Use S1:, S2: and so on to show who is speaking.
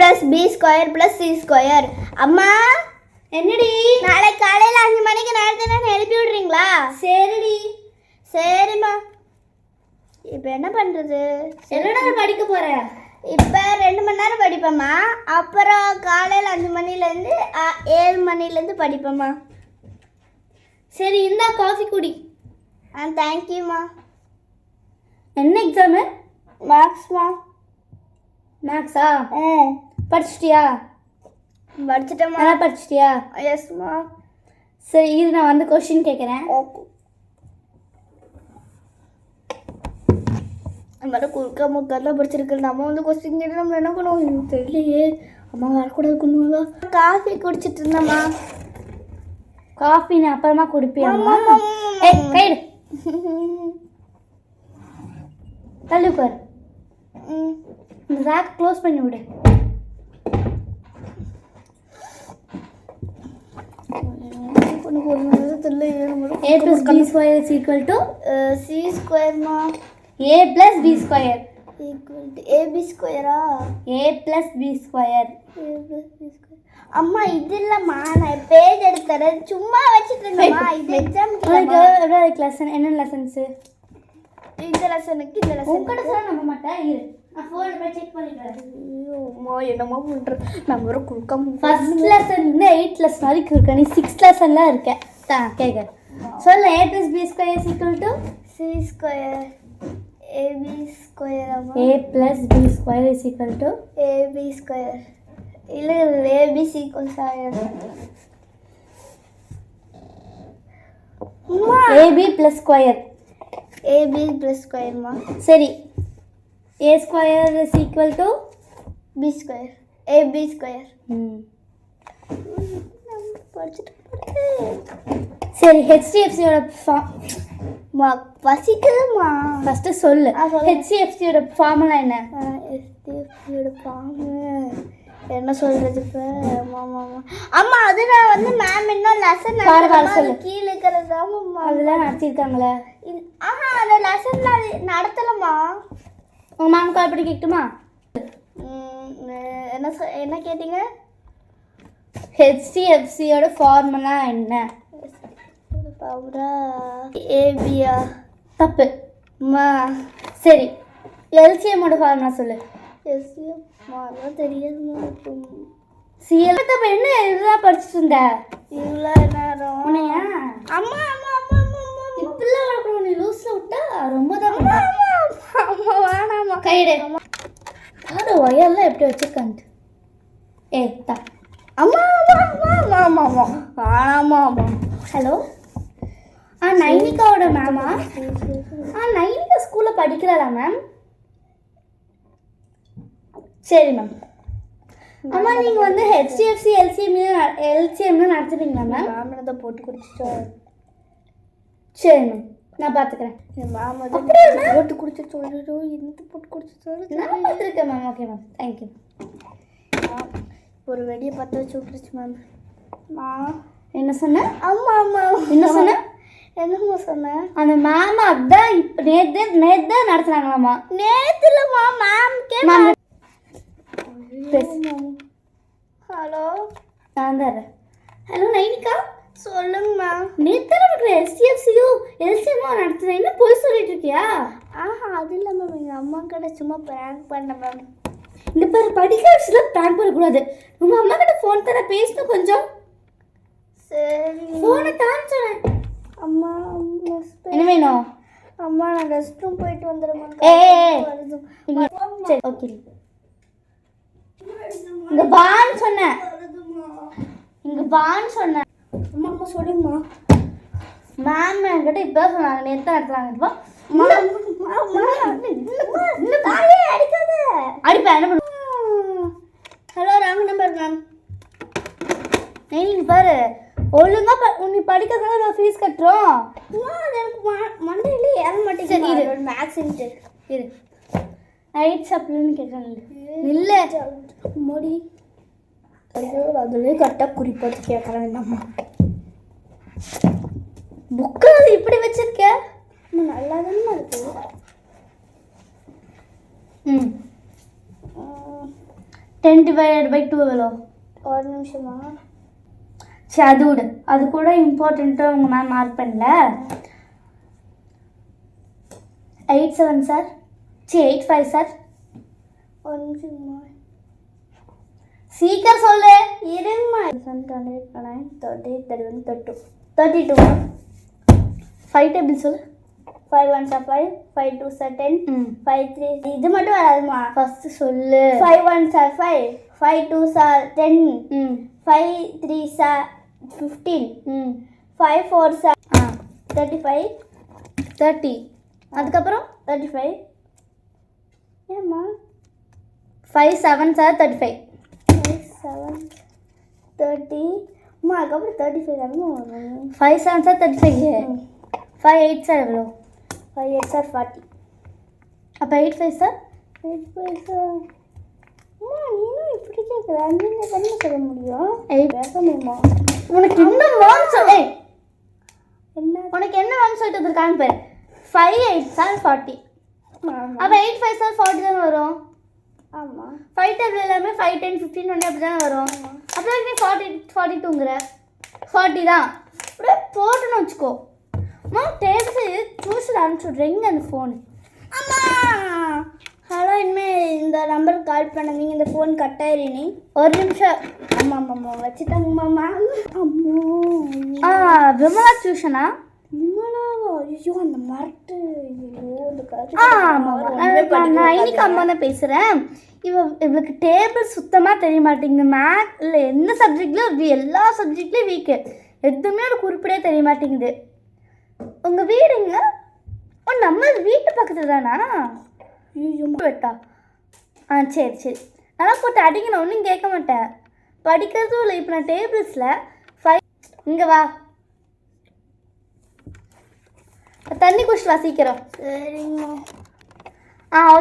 S1: Plus B square plus C square அம்மா
S2: என்னடி?
S1: நாளை காலையில் அஞ்சு மணிக்கு நேரத்தை நான் எழுப்பி விடுறீங்களா?
S2: சரிடி.
S1: சரிம்மா. இப்போ என்ன பண்ணுறது
S2: என்னடா படிக்க போற?
S1: இப்போ ரெண்டு மணி நேரம் படிப்பேம்மா. அப்புறம் காலையில் அஞ்சு மணிலேருந்து ஏழு மணிலேருந்து படிப்பேம்மா.
S2: சரி இந்தா காஃபி குடி.
S1: ஆ தேங்க்யூம்மா
S2: என்ன எக்ஸாமு
S1: மேக்ஸ்மா
S2: மேக்ஸா
S1: ம்.
S2: படிச்சிட்டியா?
S1: படிச்சிட்டேம்மா.
S2: நல்லா படிச்சிட்டியா?
S1: எஸ்மா
S2: சரி இது நான் வந்து கொஸ்டின் கேட்குறேன்
S1: ஓகே நம்ம வேறு குறுக்க முக்கெல்லாம் படிச்சிருக்கு நம்ம வந்து கொஸ்டின் கேட்டு நம்ம என்ன பண்ணுவோம் எனக்கு தெரியலையே. அம்மா வரக்கூடாது கொண்டு காஃபி குடிச்சிட்டு இருந்தேம்மா.
S2: காஃபி நான் அப்புறமா
S1: ஆமா,
S2: ஏய் கைடு தள்ளி உட்காரு.
S1: ம்.
S2: இந்த ரேக் க்ளோஸ் பண்ணி விடு.
S1: உனக்கு ஒரு நிமிஷம் தெரியலையே
S2: A plus B square is equal to
S1: C ஸ்கொயர்மா
S2: A plus B square
S1: equal to AB ஸ்கொயரா
S2: A plus B square
S1: A plus B square அம்மா இது இல்லைம்மா நான் பேஜ் எடுத்து தரேன் சும்மா வச்சுட்டு இருந்தேம்மா இது எக்ஸாம்
S2: எவ்வளோ லெசன் என்ன லெசன்ஸு
S1: இந்த லெசனுக்கு இந்த லெசன்
S2: உங்கள்கிட்ட சொல்ல நம்ப மாட்டேன் இரு நான்
S1: ஐயோம்மா என்னம்மா பண்ற? நம்ம வர குறுக்காம
S2: ஃபர்ஸ்ட் லெசன் வந்து எயிட் லெசன் வரைக்கும் இருக்க நீ சிக்ஸ் லெசன்லாம் இருக்க. தான் கேட்க சொல்ல A plus B square equal to
S1: C square AB square
S2: A plus B square equal to
S1: AB square இல்லை ஏபிசி கொசாயர் அம்மா
S2: AB plus square
S1: AB plus ஸ்கொயர்மா
S2: சரி A square is equal to
S1: B square AB square படிச்சுட்டு
S2: சரி ஹெச்டிஎஃப்சியோட
S1: பசிக்குதுமா
S2: first சொல்லு. ஹெச்டிஎஃப்சியோட formula என்ன?
S1: எஸ்டிஎஃபியோட பாம்பு என்ன சொல்றது இப்போ? ஆமாம் அம்மா அது நான் வந்து மேம் இன்னும் லெசன்
S2: சொல்லு.
S1: கீழே இருக்கிறது ஆமாம்மா
S2: அதெல்லாம் நடத்திருக்காங்களே.
S1: இது- ஆஹா அந்த லெசன் நடத்தலம்மா.
S2: உங்கள் மேம் கால் பண்ணி கேட்கட்டுமா
S1: ம், என்ன சொ என்ன கேட்டீங்க?
S2: ஹெச்டிஎஃப்சியோட ஃபார்முலா என்ன?
S1: ஏபியா
S2: தப்பு.
S1: அம்மா
S2: சரி எல்சிஎம்மோட ஃபார்முலா சொல்லு.
S1: எஸ்டிஎஃப் அதெல்லாம் தெரியாதுமா
S2: சிஎல் தப்பு. என்ன இதுதான் படிச்சுட்டு இருந்த?
S1: இவ்வளோ நேரம்.
S2: உன்னையா?
S1: அம்மா அம்மா அம்மா அம்மா
S2: நீ லூஸில் விட்டா ரொம்ப தான் கைடு பாரு ஒயர்லாம் எப்படி வச்சிருக்கான்ட்டு ஏய் தா.
S1: அம்மா அம்மா அம்மா அம்மா அம்மா வேணாம்மா அம்மா.
S2: ஹலோ? ஆ நைனிகாவோட மேமா ஆ? நைனிகா ஸ்கூலில் படிக்கிறாளா மேம் சரி மேம் அம்மா நீங்கள் வந்து ஹெச்டிஎஃப்சி எல்சிஎம் எல்சிஎம்னு நடத்துறீங்களா மேம்
S1: தான் போட்டு குடிச்சிட்டோம்
S2: சரி மேம் நான் பார்த்துக்கிறேன்
S1: மாமா போட்டு குடிச்சு சொல்லிடும் இந்த போட்டு குடிச்சு சொல்லிடும்
S2: நான் பார்த்துருக்கேன் மேம் ஓகே மேம் தேங்க்யூ
S1: ஒரு வெடியை பற்ற வச்சு விட்டுருச்சு மேம் மா.
S2: என்ன சொன்ன?
S1: அம்மா அம்மா
S2: என்ன சொன்ன?
S1: என்னம்மா சொன்னேன்
S2: அந்த மேம் அதான் இப்போ நேற்று நேற்று தான் நடத்துனாங்களாம்மா
S1: நேத்துலம்மா மேம் கே
S2: மேம் பேசு.
S1: ஹலோ
S2: நான் தரேன் ஹலோ நைனிகா
S1: சொல்லுங்கம்மா
S2: நேற்று நமக்கு எஸ்டிஎஃப்சியோ எல்சிஎம்மோ நடத்துறேன் என்ன போய் சொல்லிட்டு இருக்கியா
S1: ஆஹா அது இல்லை மேம் எங்கள் அம்மா கிட்ட சும்மா ப்ராங்க் பண்ணேன் மேம்
S2: இந்த பேர் படிக்க வச்சுல ப்ராங்க் பண்ணக்கூடாது. உங்க அம்மா கிட்ட ஃபோன் தர பேசணும் கொஞ்சம்.
S1: சரி.
S2: ஃபோனை தான் சொன்னேன்
S1: அம்மா
S2: என்ன வேணும்?
S1: அம்மா நான் ரெஸ்ட் ரூம் போயிட்டு வந்துடுறேன்
S2: சரி ஓகே இங்க வான்னு சொன்னேன். இங்க வான்னு சொன்னேன்.
S1: அம்மா அம்மா சொல்லுங்கம்மா.
S2: மேம் என்கிட்ட இப்போ சொன்னாங்க. நேற்று நடத்துறாங்க இப்போ அடிப்பேன் என்ன பண்ணு?
S1: ஹலோ ராங் நம்பர் மேம்
S2: நீங்க பாரு. ஒழுங்கா ப- நீ படிக்கிறதுனால நான் ஃபீஸ் கட்டுறோம்.
S1: எனக்கு மண்டையிலே ஏற மாட்டேங்குது
S2: இரு.
S1: மேக்ஸ்ன்ட்டு
S2: இரு. நைட் சாப்பிடணும்னு கேட்டேன் இல்ல
S1: மோடி. அதுலேயே கரெக்டாக குறிப்பாட்டு கேட்கற வேண்டாம்மா
S2: புக்கு இப்படி வச்சிருக்க?
S1: அம்மா நல்லா தானே இருக்கு?
S2: ம். டென் டிவைடட் பை டூ எவ்வளோ?
S1: ஒரு நிமிஷமா?
S2: சரி அது விடு. அது கூட இம்பார்ட்டண்ட்டாக உங்கள் மேம் மார்க் பண்ணல. எயிட் செவன் சார் சரி எயிட் ஃபைவ் சார்
S1: ஒரு நிமிஷமா
S2: சீக்கிரம் சொல்லு.
S1: இருமா nine thirty thirty one thirty two thirty two
S2: five table சொல்லு
S1: five one sir five five two sir ten
S2: hmm
S1: five three இது மட்டும் வராதுமா
S2: ஃபஸ்ட்டு சொல்லு.
S1: Five one sir five five two sir ten
S2: hmm
S1: five three sir fifteen
S2: hmm
S1: five four sir
S2: ah
S1: thirty five
S2: thirty அதுக்கப்புறம்
S1: thirty five ஏம்மா
S2: five seven sir thirty five
S1: five seven thirty அம்மா அதுக்கப்புறம் thirty five தானே
S2: five seven sir thirty five five eight sir எவ்வளோ
S1: five eight sir forty
S2: அப்போ eight five sir
S1: eight five sir அம்மா நீனும் இப்படி கேட்குற நீங்கள் தானே சொல்ல முடியும்?
S2: எயிட்
S1: பேசணுமா
S2: உனக்கு இன்னும் மேம் சொல் ஏய்.
S1: என்ன?
S2: உனக்கு என்ன மேம் சொல்லிட்டு வந்திருக்கான்னு பாரு. ஃபைவ் எயிட் சார் ஃபார்ட்டி அப்போ எயிட் ஃபைவ் சார் ஃபார்ட்டி தானே வரும்?
S1: ஆமாம்
S2: ஃபைவ் டேபிள் எல்லாமே ஃபைவ் டென் ஃபிஃப்டின் ஒன்று அப்படி தானே வரும் அப்புறம் நீ ஃபார்ட்டி ஃபார்ட்டி டூங்கிற ஃபார்ட்டி தான். அப்படியே போட்டுன்னு வச்சுக்கோ. அம்மா டேபிள் டியூஷன் அனுப்பிச்சுட்றீங்க அந்த ஃபோனு
S1: அம்மா! ஹலோ இனிமேல் இந்த நம்பருக்கு கால் பண்ணாதீங்க. இந்த ஃபோன் கட் ஆயிரினி
S2: ஒரு நிமிஷம்.
S1: அம்மா அம்மா வச்சுட்டாங்கம்மா அம்மா.
S2: ஆ விமலா டியூஷனா
S1: இம்மளாவா ஐயோ அந்த மரட்டு
S2: ஆமாம் நான் இன்னைக்கு அம்மா தான் பேசுகிறேன் இவ இவளுக்கு டேபிள் சுத்தமாக தெரிய மாட்டேங்குது. மேத் இல்லை என்ன சப்ஜெக்ட்லையும் எல்லா சப்ஜெக்ட்லேயும் வீக்கு எதுவுமே ஒரு குறிப்பிடே தெரிய மாட்டேங்குது. உங்கள் வீடுங்க? ஓ நம்ம வீட்டு பக்கத்தில் தானா
S1: ஐயோ
S2: வெட்டா. ஆ சரி சரி. நல்லா போட்டு அடிங்க நான் ஒன்றும் கேட்க மாட்டேன். படிக்கிறதும் இல்லை. இப்போ நான் டேபிள்ஸில் ஃபைவ் இங்கே வா. தண்ணி குடிச்சிட்டு வா சீக்கிரம்.
S1: சரிங்க
S2: ஆ ஓகே.